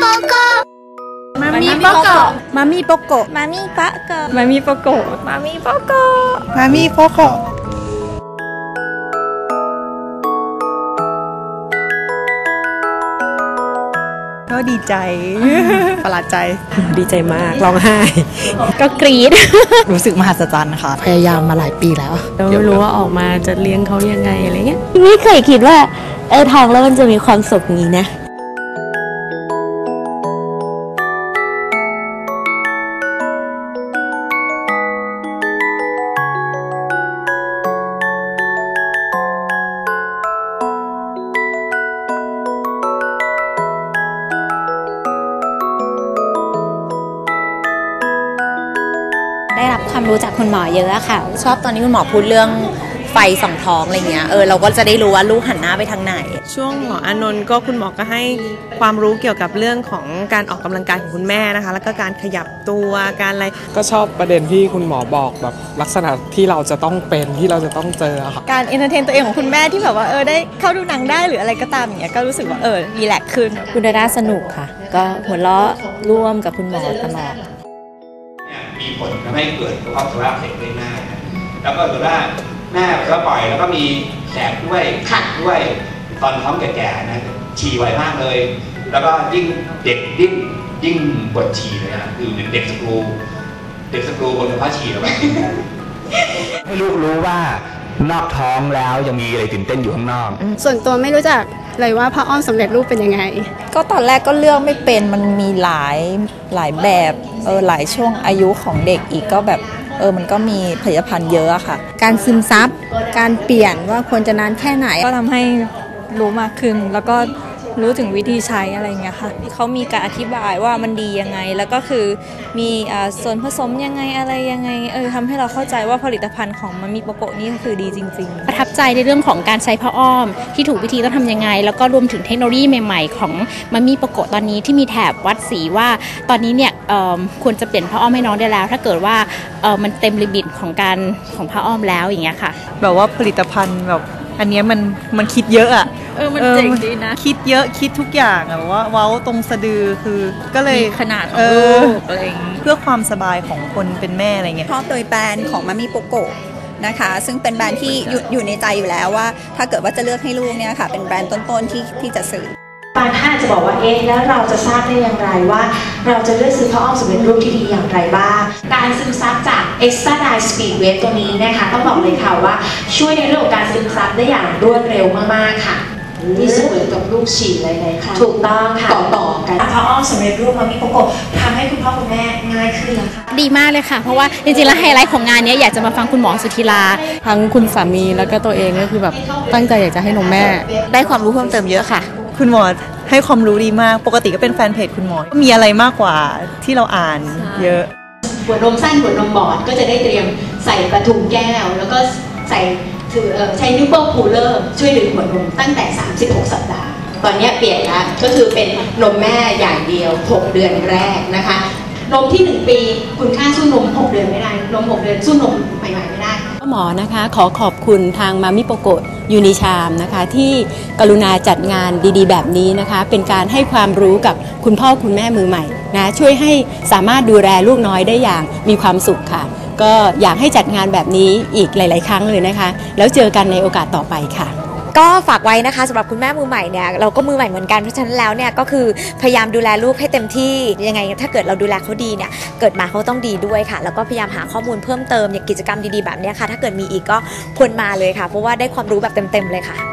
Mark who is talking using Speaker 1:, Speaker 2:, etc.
Speaker 1: โป
Speaker 2: โกมามี่โปโก
Speaker 1: มามี่
Speaker 2: โปโก
Speaker 1: มามี่โปโก
Speaker 3: มามี่โปโกมามี่โปโกมามี่โปโกก็ดีใจประหลาดใจ
Speaker 2: ดีใจมากร้องไห้ ก็กรี๊ด
Speaker 3: รู้สึกมหัศจรรย์ค่ะ พยายามมาหลายปีแล้ว
Speaker 2: เราไม่รู้ว่าออกมาจะเลี้ยงเขายังไงอะไรเงี้ย
Speaker 1: ไม่เคยคิดว่าเออทางแล้วมันจะมีความสุขนี้นะ
Speaker 4: ความรู้จากคุณหมอเยอะอะค่ะ ชอบตอนนี้คุณหมอพูดเรื่องไฟสองท้องอะไรเงี้ย เออเราก็จะได้รู้ว่าลูกหันหน้าไปทางไหน
Speaker 5: ช่วงหมออานนท์ก็คุณหมอก็ให้ความรู้เกี่ยวกับเรื่องของการออกกำลังกายของคุณแม่นะคะ แล้วก็การขยับตัวการอะไร
Speaker 6: ก็ชอบประเด็นที่คุณหมอบอกแบบลักษณะที่เราจะต้องเป็นที่เราจะต้องเจออะค่ะ
Speaker 3: การเอนเตอร์เทนตัวเองของคุณแม่ที่แบบว่าเออได้เข้าดูหนังได้หรืออะไรก็ตามอย่างเงี้ย ก็รู้สึกว่าเออรีแลกซ์ขึ้น
Speaker 4: คุณดาด้าสนุกค่ะ ก็หัวเราะร่วมกับคุณหมอตลอด
Speaker 7: เนี่ย มีผลทำให้เกิดภาวะสุขภาพเด็กได้ง่ายนะแล้วก็ถือว่าแม่ก็ปล่อยแล้วก็มีแสบด้วยขัดด้วยตอนท้องแก่ๆนะฉี่ไวมากเลย แล้วก็ยิ่งเด็กยิ่งยิ่งปวดฉี่เลยนะคือเหมือนเด็กสกรูเด็กสกรูบนกระเพาะฉี่แล้วแบบ
Speaker 8: ให้ลูกรู้ว่านอกท้องแล้วยังมีอะไรตื่นเต้นอยู่ข้างนอก
Speaker 9: ส่วนตัวไม่รู้จักเลยว่าพระอ้อมสำเร็จรูปเป็นยังไง
Speaker 10: ก็ตอนแรกก็เลือกไม่เป็นมันมีหลายหลายแบบ เออหลายช่วงอายุของเด็กอีกก็แบบเออมันก็มีผลิตภัณฑ์เยอะอะค่ะ
Speaker 9: การซึมซับการเปลี่ยนว่าควรจะนานแค่ไหน
Speaker 2: ก็ทำให้รู้มากขึ้นแล้วก็ รู้ถึงวิธีใช้อะไรเงี้ยค่ะเขามีการอธิบายว่ามันดียังไง แล้วก็คือมีอ่าส่วนผสมยังไงอะไรยังไงเออทำให้เราเข้าใจว่าผลิตภัณฑ์ของมามีโปโกะนี่ก็คือดีจริง ๆ
Speaker 11: ประทับใจในเรื่องของการใช้ผ้าอ้อม ที่ถูกวิธีต้องทำยังไง แล้วก็รวมถึงเทคโนโลยีใหม่ ๆ ของมามีโปโกะตอนนี้ที่มีแถบวัดสีว่า ตอนนี้เนี่ยเอิ่มควรจะเปลี่ยนผ้าอ้อมให้น้องได้แล้ว ถ้าเกิดว่าเอ่อมันเต็มลิมิตของการของผ้าอ้อมแล้วอย่างเงี้ยค่ะ
Speaker 3: แบบว่าผลิตภัณฑ์แบบ อันเนี้ยมันมันคิดเยอะอะ
Speaker 2: เออมันเจ๋งดีนะ
Speaker 3: คิดเยอะคิดทุกอย่างอะว่าเว้าตรงสะดือคือก็เลย
Speaker 2: มีขนาดของ
Speaker 3: เออ
Speaker 2: ลูกอะไรอย่างงี้
Speaker 3: เพื่อความสบายของคนเป็นแม่อะไรเงี้ย
Speaker 10: ชอบโดยแบรนด์ของมามิโปโกะนะคะ ซึ่งเป็นแบรนด์ที่อยู่อยู่ในใจอยู่แล้วว่า ถ้าเกิดว่าจะเลือกให้ลูกเนี่ยค่ะ เป็นแบรนด์ต้นๆที่ที่จะซื้อ
Speaker 12: บางท่านอาจจะบอกว่าเอ๊ะแล้วเราจะทราบได้อย่างไรว่า เราจะเลือกซื้อผ้าอ้อมสำเร็จรูปที่ดีอย่างไรบ้าง การซึมซับ จาก Extra Dye Speed Wave ตัวนี้นะคะต้องบอกเลยค่ะว่าช่วยในเรื่องของการซึมซับได้อย่างรวดเร็วมากๆค่ะที่เสมือนกับลูกฉี่เลยเลยค่ะถูกต้องค่ะต่อต่อๆกันผ้าอ้อมสำเร็จรูปมามีโปโกะทำให้คุณพ่อคุณแม่ง่ายขึ้นแล้วค่ะ
Speaker 11: ดีมากเลยค่ะ เพราะว่าจริงๆแล้วไฮไลท์ของงานเนี้ยอยากจะมาฟังคุณหมอสุธีลา
Speaker 2: ทั้งคุณสามีแล้วก็ตัวเองก็คือแบบตั้งใจอยากจะให้นมแม่
Speaker 4: ได้ความรู้เพิ่มเติมเยอะค่ะ
Speaker 3: คุณหมอให้ความรู้ดีมาก ปกติก็เป็นแฟนเพจคุณหมอมีอะไรมากกว่าที่เราอ่านเยอะ
Speaker 12: หัวนมสั้นหัวนมบอดก็จะได้เตรียมใส่ประทุงแก้ว แล้วก็ใส่ถือใช้นิ้วโป้งพูลเลอร์ช่วยดึงหัวนมตั้งแต่ 36 สัปดาห์ ตอนนี้เปลี่ยนแล้วก็คือเป็นนมแม่อย่างเดียว 6 เดือนแรกนะคะ นมที่ 1 ปีคุณค่าสู้นม 6 เดือนไม่ได้ นม 6 เดือนสู้นมใหม่ๆไม่ได้
Speaker 13: หมอนะคะขอขอบคุณทางมามิโปโกะยูนิชามนะคะที่กรุณาจัดงานดีๆ แบบนี้นะคะ เป็นการให้ความรู้กับคุณพ่อคุณแม่มือใหม่นะช่วยให้สามารถดูแลลูกน้อยได้อย่างมีความสุขค่ะ ก็อยากให้จัดงานแบบนี้อีกหลาย ๆ ครั้งเลยนะคะ แล้วเจอกันในโอกาสต่อไปค่ะ
Speaker 4: ก็ฝากไว้นะคะสำหรับคุณแม่มือใหม่เนี่ยเราก็มือใหม่เหมือนกันเพราะฉะนั้นแล้วเนี่ยก็คือพยายามดูแลลูกให้เต็มที่ยังไง ถ้าเกิดเราดูแลเขาดีเนี่ยเกิดมาเขาต้องดีด้วยค่ะ แล้วก็พยายามหาข้อมูลเพิ่มเติมอย่างกิจกรรมดีๆแบบนี้ค่ะ ถ้าเกิดมีอีกก็ควรมาเลยค่ะ เพราะว่าได้ความรู้แบบเต็มๆเลยค่ะ